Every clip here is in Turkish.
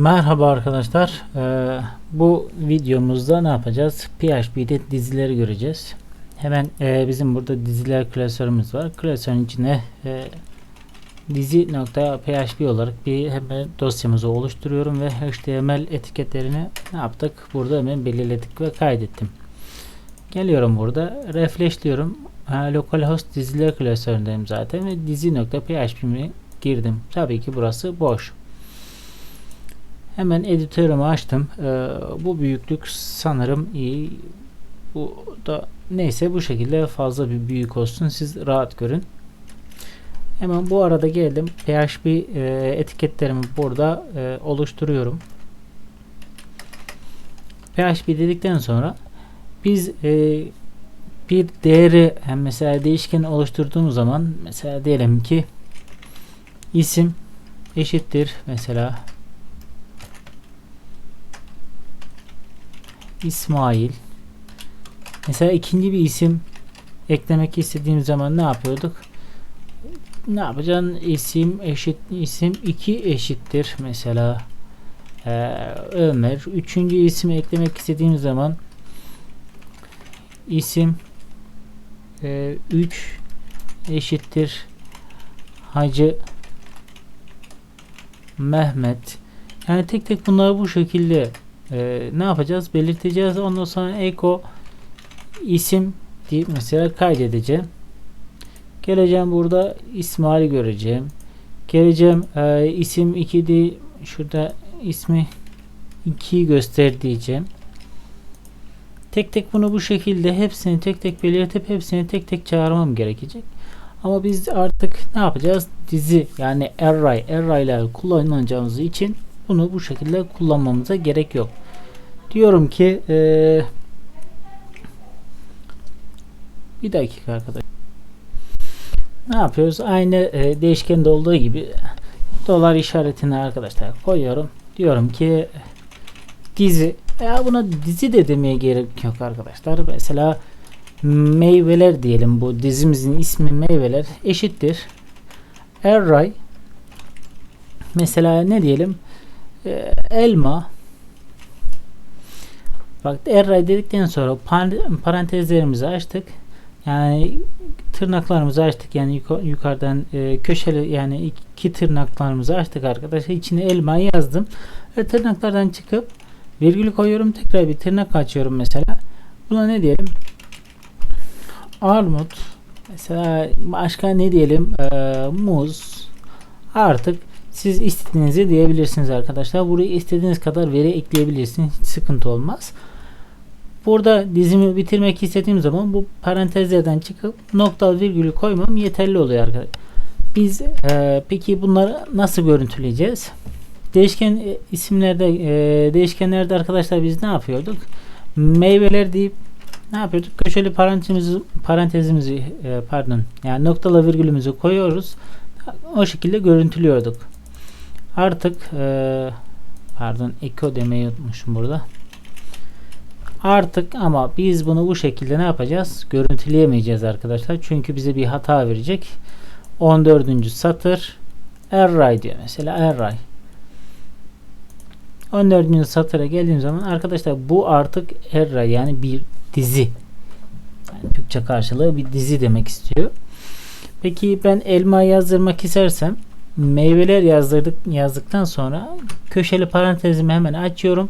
Merhaba arkadaşlar. Ee, bu videomuzda ne yapacağız? PHP'de dizileri göreceğiz. Hemen e, bizim burada diziler klasörümüz var. Klasörün içine e, dizi.php olarak bir hemen dosyamızı oluşturuyorum ve HTML etiketlerini ne yaptık? Burada hemen belirledik ve kaydettim. Geliyorum burada. Refreshliyorum. Ha, localhost diziler klasöründeyim zaten ve dizi.php'mi girdim. Tabii ki burası boş. Hemen editörümü açtım. Ee, bu büyüklük sanırım iyi. Bu da neyse bu şekilde fazla bir büyük olsun. Siz rahat görün. Hemen bu arada geldim. PHP e, etiketlerimi burada e, oluşturuyorum. PHP dedikten sonra biz e, bir değeri hem mesela değişken oluşturduğumuz zaman mesela diyelim ki isim eşittir mesela İsmail. Mesela ikinci bir isim eklemek istediğim zaman ne yapıyorduk? Ne yapacaksın? İsim eşit isim 2 eşittir mesela ee, Ömer. Üçüncü isim eklemek istediğim zaman isim 3 e, eşittir Hacı Mehmet. Yani tek tek bunları bu şekilde e, ne yapacağız? Belirteceğiz. Ondan sonra eko isim deyip mesela kaydedeceğim. Geleceğim burada İsmail'i göreceğim. Geleceğim e, isim 2 değil şurada ismi 2'yi göster diyeceğim. Tek tek bunu bu şekilde hepsini tek tek belirtip hepsini tek tek çağırmam gerekecek. Ama biz artık ne yapacağız? Dizi yani array, array'lar kullanacağımız için bunu bu şekilde kullanmamıza gerek yok. Diyorum ki ee, bir dakika arkadaş. Ne yapıyoruz? Aynı e, değişkende olduğu gibi dolar işaretini arkadaşlar koyuyorum. Diyorum ki dizi ya buna dizi de demeye gerek yok arkadaşlar. Mesela meyveler diyelim bu dizimizin ismi meyveler eşittir. Array mesela ne diyelim? Ee, elma Bak array dedikten sonra parantezlerimizi açtık. Yani tırnaklarımızı açtık. Yani yukarıdan e, köşeli yani iki tırnaklarımızı açtık arkadaşlar. İçine elma yazdım. Ve tırnaklardan çıkıp virgül koyuyorum. Tekrar bir tırnak açıyorum mesela. Buna ne diyelim? Armut. Mesela başka ne diyelim? Ee, muz. Artık siz istediğinizi diyebilirsiniz arkadaşlar. Buraya istediğiniz kadar veri ekleyebilirsiniz. Hiç sıkıntı olmaz. Burada dizimi bitirmek istediğim zaman bu parantezlerden çıkıp nokta virgülü koymam yeterli oluyor arkadaşlar. Biz e, peki bunları nasıl görüntüleyeceğiz? Değişken e, isimlerde e, değişkenlerde arkadaşlar biz ne yapıyorduk? Meyveler deyip ne yapıyorduk? Köşeli parantezimizi parantezimizi e, pardon yani noktalı virgülümüzü koyuyoruz. O şekilde görüntülüyorduk. Artık e, pardon eko demeyi unutmuşum burada. Artık ama biz bunu bu şekilde ne yapacağız? Görüntüleyemeyeceğiz arkadaşlar. Çünkü bize bir hata verecek. 14. satır array diyor mesela array. 14. satıra geldiğim zaman arkadaşlar bu artık array yani bir dizi. Yani Türkçe karşılığı bir dizi demek istiyor. Peki ben elma yazdırmak istersem meyveler yazdırdık yazdıktan sonra köşeli parantezimi hemen açıyorum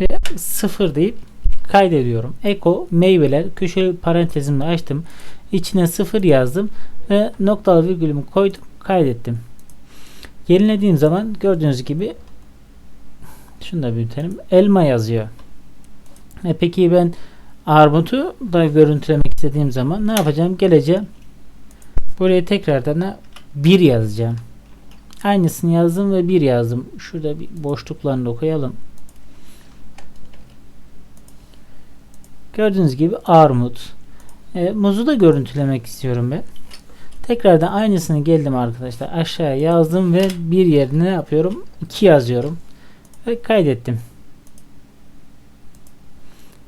ve sıfır deyip kaydediyorum. Eko meyveler köşeli parantezimi açtım. İçine sıfır yazdım ve noktalı virgülümü koydum kaydettim. Yenilediğim zaman gördüğünüz gibi şunu da büyütelim. Elma yazıyor. E peki ben armutu da görüntülemek istediğim zaman ne yapacağım? Geleceğim. Buraya tekrardan bir yazacağım. Aynısını yazdım ve bir yazdım. Şurada bir boşluklarını da koyalım. Gördüğünüz gibi armut. E, muzu da görüntülemek istiyorum ben. Tekrardan aynısını geldim arkadaşlar. Aşağıya yazdım ve bir yerine ne yapıyorum? 2 yazıyorum. Ve kaydettim.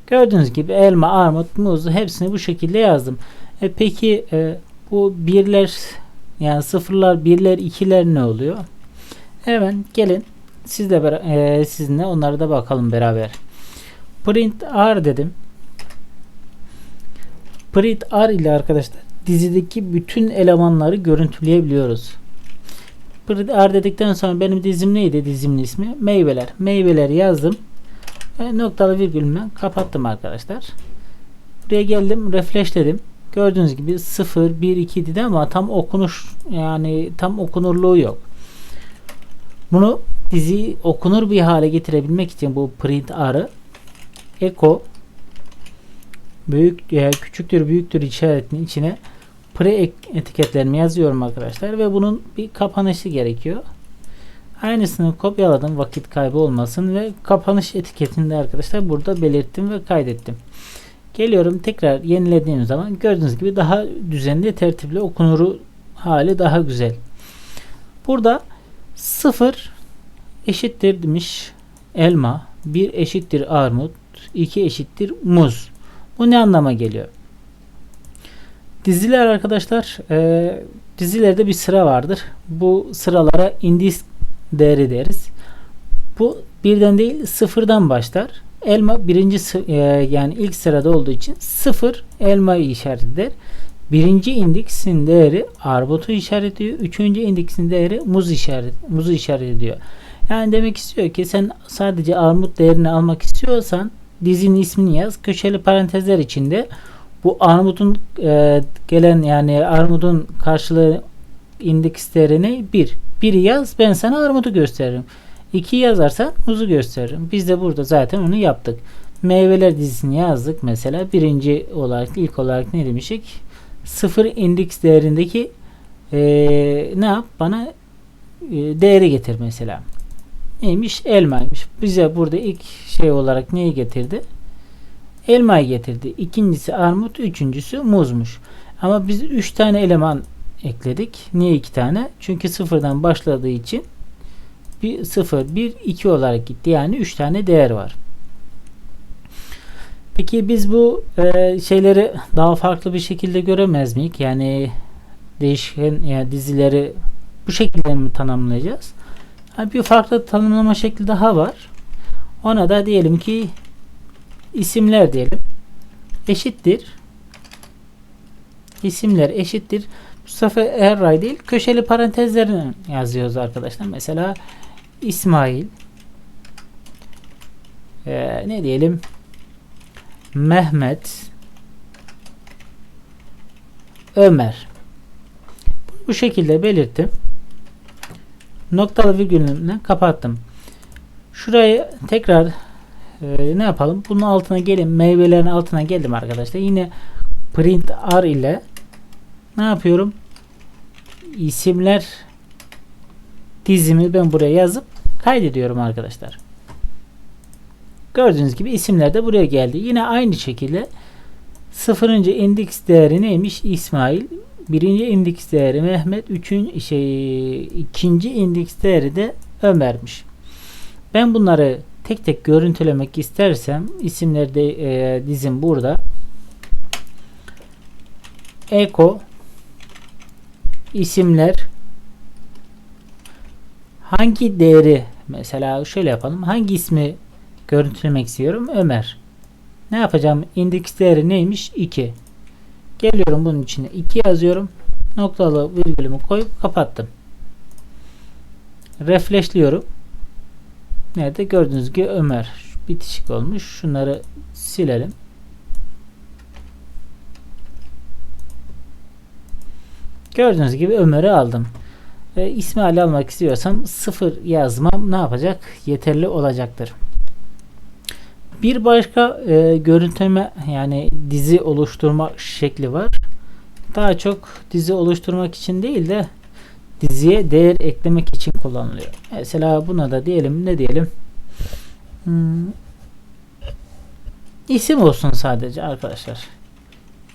Gördüğünüz gibi elma, armut, muz hepsini bu şekilde yazdım. E peki e, bu birler yani sıfırlar, birler, ikiler ne oluyor? Hemen gelin sizle e, sizinle onlara da bakalım beraber. Print R dedim. Print R ile arkadaşlar dizideki bütün elemanları görüntüleyebiliyoruz. Print R dedikten sonra benim dizim neydi dizimin ismi? Meyveler. Meyveler yazdım. Ve noktalı virgülümle kapattım arkadaşlar. Buraya geldim refreshledim. Gördüğünüz gibi 0 1 2 dedi ama tam okunuş yani tam okunurluğu yok. Bunu diziyi okunur bir hale getirebilmek için bu print R'ı echo büyük e, küçüktür büyüktür işaretinin içine pre etiketlerimi yazıyorum arkadaşlar ve bunun bir kapanışı gerekiyor. Aynısını kopyaladım vakit kaybı olmasın ve kapanış etiketini de arkadaşlar burada belirttim ve kaydettim. Geliyorum tekrar yenilediğim zaman gördüğünüz gibi daha düzenli tertipli okunuru hali daha güzel. Burada 0 eşittir demiş elma, 1 eşittir armut, 2 eşittir muz. Bu ne anlama geliyor? Diziler arkadaşlar e, dizilerde bir sıra vardır. Bu sıralara indis değeri deriz. Bu birden değil sıfırdan başlar. Elma birinci e, yani ilk sırada olduğu için sıfır elmayı işaret eder. Birinci indeksin değeri armutu işaret ediyor. Üçüncü indeksin değeri muz işaret muzu işaret ediyor. Yani demek istiyor ki sen sadece armut değerini almak istiyorsan dizinin ismini yaz. Köşeli parantezler içinde bu armutun e, gelen yani armudun karşılığı indeks değerini 1. 1'i yaz ben sana armudu gösteririm. 2 yazarsan muzu gösteririm. Biz de burada zaten onu yaptık. Meyveler dizisini yazdık mesela. Birinci olarak ilk olarak ne demiştik? Sıfır indeks değerindeki e, ne yap? Bana e, değeri getir mesela. Neymiş? Elmaymış. Bize burada ilk şey olarak neyi getirdi? Elmayı getirdi. İkincisi armut, üçüncüsü muzmuş. Ama biz üç tane eleman ekledik. Niye iki tane? Çünkü sıfırdan başladığı için bir 0, 1, 2 olarak gitti. Yani 3 tane değer var. Peki biz bu e, şeyleri daha farklı bir şekilde göremez miyiz? Yani değişken yani dizileri bu şekilde mi tanımlayacağız? Bir farklı tanımlama şekli daha var. Ona da diyelim ki isimler diyelim. Eşittir. İsimler eşittir. Sefer Erray değil köşeli parantezlerini yazıyoruz arkadaşlar. Mesela İsmail ee, ne diyelim Mehmet Ömer bu şekilde belirttim. Noktalı virgülümle kapattım. Şurayı tekrar e, ne yapalım? Bunun altına gelin. Meyvelerin altına geldim arkadaşlar. Yine print r ile ne yapıyorum? İsimler dizimi ben buraya yazıp kaydediyorum arkadaşlar. Gördüğünüz gibi isimler de buraya geldi. Yine aynı şekilde sıfırıncı indeks değeri neymiş? İsmail. Birinci indeks değeri Mehmet. Üçün, şey, ikinci indeks değeri de Ömer'miş. Ben bunları tek tek görüntülemek istersem isimlerde e, dizim burada. Eko isimler hangi değeri mesela şöyle yapalım. Hangi ismi görüntülemek istiyorum? Ömer. Ne yapacağım? Indeks değeri neymiş? 2. Geliyorum bunun içine 2 yazıyorum. Noktalı virgülümü koyup kapattım. Refreshliyorum. Nerede? Gördüğünüz gibi Ömer. Bitişik olmuş. Şunları silelim. Gördüğünüz gibi Ömer'i aldım. E, İsmail almak istiyorsam sıfır yazmam ne yapacak? Yeterli olacaktır. Bir başka e, görüntüleme yani dizi oluşturma şekli var. Daha çok dizi oluşturmak için değil de diziye değer eklemek için kullanılıyor. Mesela buna da diyelim ne diyelim? Hmm, isim olsun sadece arkadaşlar.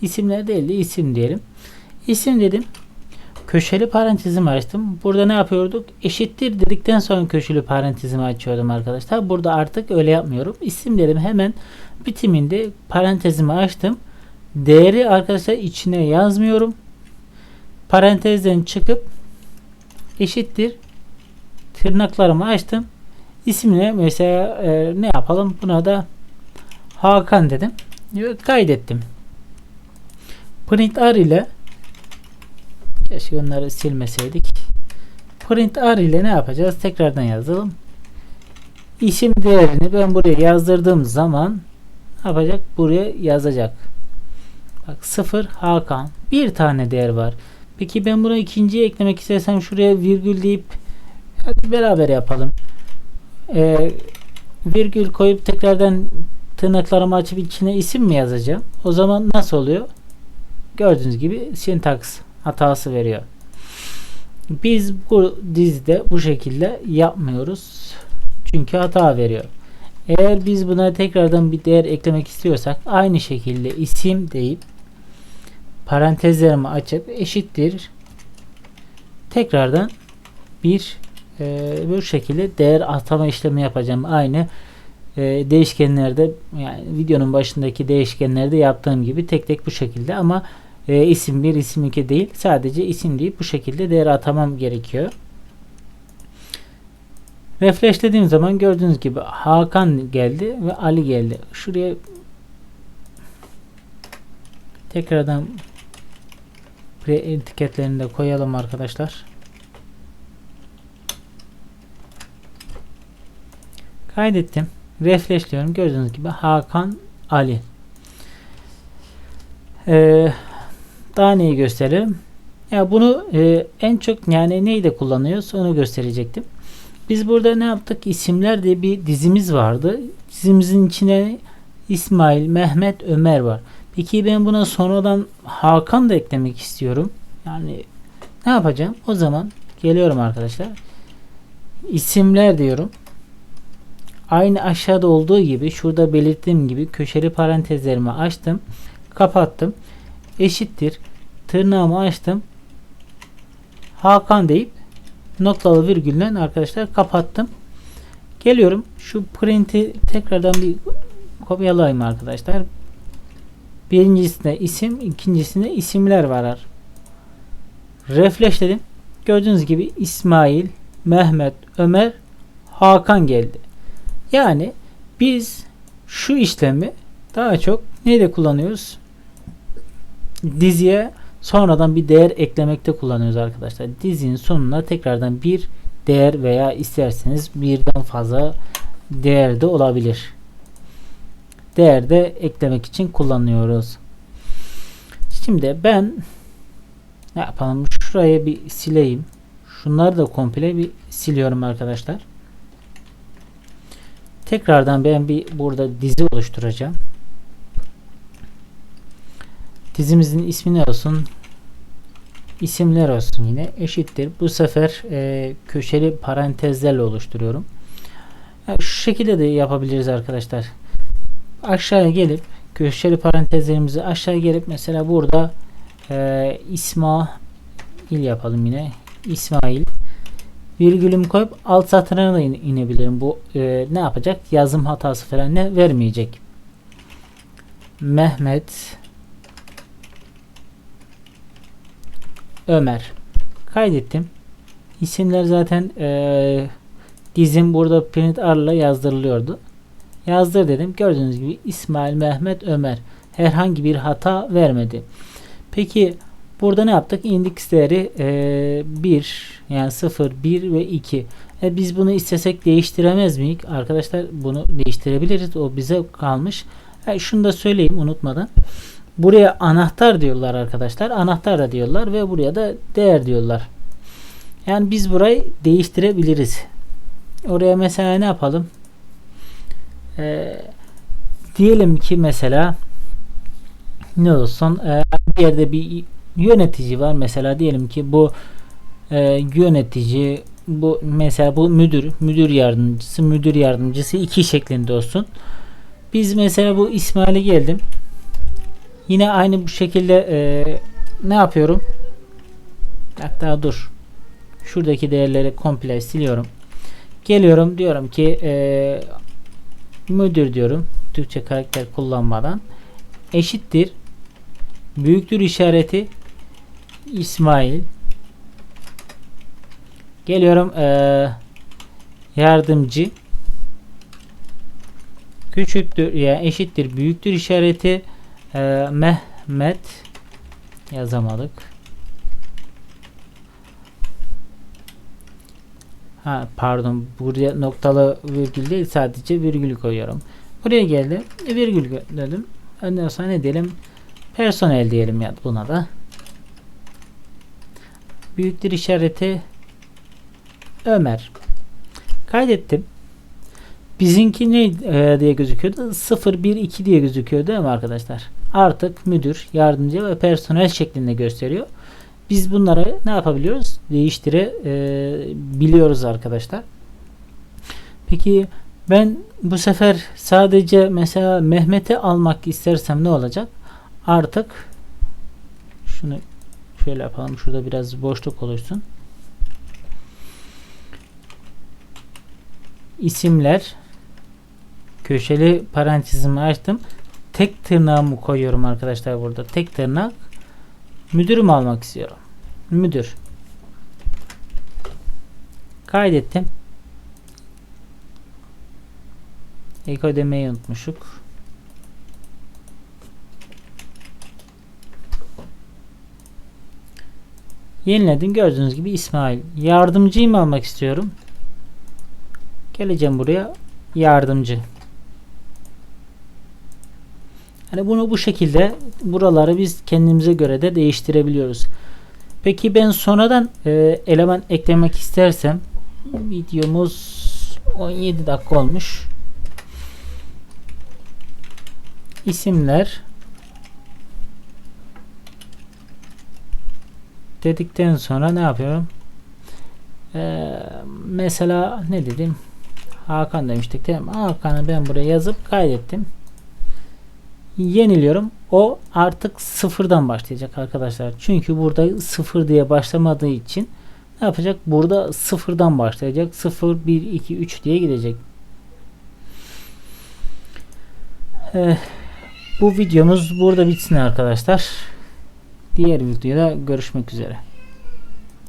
İsimler değil de isim diyelim. İsim dedim. Köşeli parantezimi açtım. Burada ne yapıyorduk? Eşittir dedikten sonra köşeli parantezimi açıyordum arkadaşlar. Burada artık öyle yapmıyorum. İsim dedim hemen bitiminde parantezimi açtım. Değeri arkadaşlar içine yazmıyorum. Parantezden çıkıp eşittir tırnaklarımı açtım. İsmine mesela e, ne yapalım? Buna da Hakan dedim. Kaydettim. Print R ile keşke onları silmeseydik. Print R ile ne yapacağız? Tekrardan yazalım. İsim değerini ben buraya yazdırdığım zaman ne yapacak? Buraya yazacak. Bak 0 Hakan. Bir tane değer var. Peki ben buna ikinciyi eklemek istersem şuraya virgül deyip hadi beraber yapalım. Ee, virgül koyup tekrardan tırnaklarımı açıp içine isim mi yazacağım? O zaman nasıl oluyor? Gördüğünüz gibi sintaks hatası veriyor. Biz bu dizide bu şekilde yapmıyoruz. Çünkü hata veriyor. Eğer biz buna tekrardan bir değer eklemek istiyorsak aynı şekilde isim deyip parantezlerimi açıp eşittir tekrardan bir e, bu şekilde değer atama işlemi yapacağım. Aynı e, değişkenlerde yani videonun başındaki değişkenlerde yaptığım gibi tek tek bu şekilde ama e, isim 1 isim 2 değil sadece isim deyip bu şekilde değer atamam gerekiyor. Refreshlediğim zaman gördüğünüz gibi Hakan geldi ve Ali geldi. Şuraya tekrardan pre etiketlerini de koyalım arkadaşlar. Kaydettim. Refreshliyorum. Gördüğünüz gibi Hakan Ali. Ee, daha neyi gösterelim? Ya bunu e, en çok yani neyi kullanıyoruz onu gösterecektim. Biz burada ne yaptık? İsimler diye bir dizimiz vardı. Dizimizin içine İsmail, Mehmet, Ömer var. Peki ben buna sonradan Hakan da eklemek istiyorum. Yani ne yapacağım? O zaman geliyorum arkadaşlar. İsimler diyorum. Aynı aşağıda olduğu gibi şurada belirttiğim gibi köşeli parantezlerimi açtım. Kapattım. Eşittir. Tırnağımı açtım. Hakan deyip noktalı virgülle arkadaşlar kapattım. Geliyorum. Şu print'i tekrardan bir kopyalayayım arkadaşlar. Birincisinde isim, ikincisinde isimler var. Refresh dedim. Gördüğünüz gibi İsmail, Mehmet, Ömer, Hakan geldi. Yani biz şu işlemi daha çok neyle kullanıyoruz? Diziye sonradan bir değer eklemekte kullanıyoruz arkadaşlar. Dizinin sonuna tekrardan bir değer veya isterseniz birden fazla değer de olabilir. Değer de eklemek için kullanıyoruz. Şimdi ben ne yapalım? Şuraya bir sileyim. Şunları da komple bir siliyorum arkadaşlar. Tekrardan ben bir burada dizi oluşturacağım. Dizimizin ismi ne olsun? İsimler olsun yine eşittir. Bu sefer e, köşeli parantezlerle oluşturuyorum. Yani şu şekilde de yapabiliriz arkadaşlar. Aşağıya gelip köşeli parantezlerimizi aşağıya gelip mesela burada e, İsmail yapalım yine. İsmail virgülüm koyup alt satırına da inebilirim. Bu e, ne yapacak? Yazım hatası falan ne vermeyecek. Mehmet Ömer kaydettim. İsimler zaten e, dizim burada print ile yazdırılıyordu. Yazdır dedim. Gördüğünüz gibi İsmail, Mehmet, Ömer herhangi bir hata vermedi. Peki burada ne yaptık? Index değeri e, 1 yani 0, 1 ve 2. E, biz bunu istesek değiştiremez miyiz? Arkadaşlar bunu değiştirebiliriz. O bize kalmış. E, şunu da söyleyeyim unutmadan. Buraya anahtar diyorlar arkadaşlar. Anahtar da diyorlar ve buraya da değer diyorlar. Yani biz burayı değiştirebiliriz. Oraya mesela ne yapalım? Ee, diyelim ki mesela ne olsun e, bir yerde bir yönetici var mesela diyelim ki bu e, yönetici bu mesela bu müdür müdür yardımcısı müdür yardımcısı iki şeklinde olsun. Biz mesela bu İsmail'e geldim. Yine aynı bu şekilde e, ne yapıyorum? Hatta dur. Şuradaki değerleri komple siliyorum. Geliyorum diyorum ki e, müdür diyorum. Türkçe karakter kullanmadan eşittir büyüktür işareti İsmail geliyorum e, yardımcı küçüktür yani eşittir büyüktür işareti e, Mehmet yazamadık. Ha pardon buraya noktalı virgül değil sadece virgül koyuyorum. Buraya geldi virgül dedim. Ondan sonra ne diyelim? Personel diyelim ya buna da. Büyüktür işareti Ömer. Kaydettim. Bizinki ne e, diye gözüküyordu? 012 diye gözüküyor değil mi arkadaşlar? Artık müdür, yardımcı ve personel şeklinde gösteriyor. Biz bunları ne yapabiliyoruz? Değiştire e, arkadaşlar. Peki ben bu sefer sadece mesela Mehmet'i almak istersem ne olacak? Artık şunu şöyle yapalım. Şurada biraz boşluk oluşsun. isimler köşeli parantezimi açtım. Tek tırnağımı koyuyorum arkadaşlar burada. Tek tırnak müdürümü almak istiyorum. Müdür. Kaydettim. Eko demeyi unutmuşuk. Yeniledim. Gördüğünüz gibi İsmail. Yardımcıyı mı almak istiyorum? Geleceğim buraya yardımcı. Hani bunu bu şekilde buraları biz kendimize göre de değiştirebiliyoruz. Peki ben sonradan e, eleman eklemek istersem videomuz 17 dakika olmuş. İsimler dedikten sonra ne yapıyorum? Ee, mesela ne dedim? Hakan demiştik değil mi? Hakan'ı ben buraya yazıp kaydettim. Yeniliyorum. O artık sıfırdan başlayacak arkadaşlar. Çünkü burada sıfır diye başlamadığı için ne yapacak? Burada sıfırdan başlayacak. 0, 1, 2, 3 diye gidecek. Ee, bu videomuz burada bitsin arkadaşlar. Diğer videoda görüşmek üzere.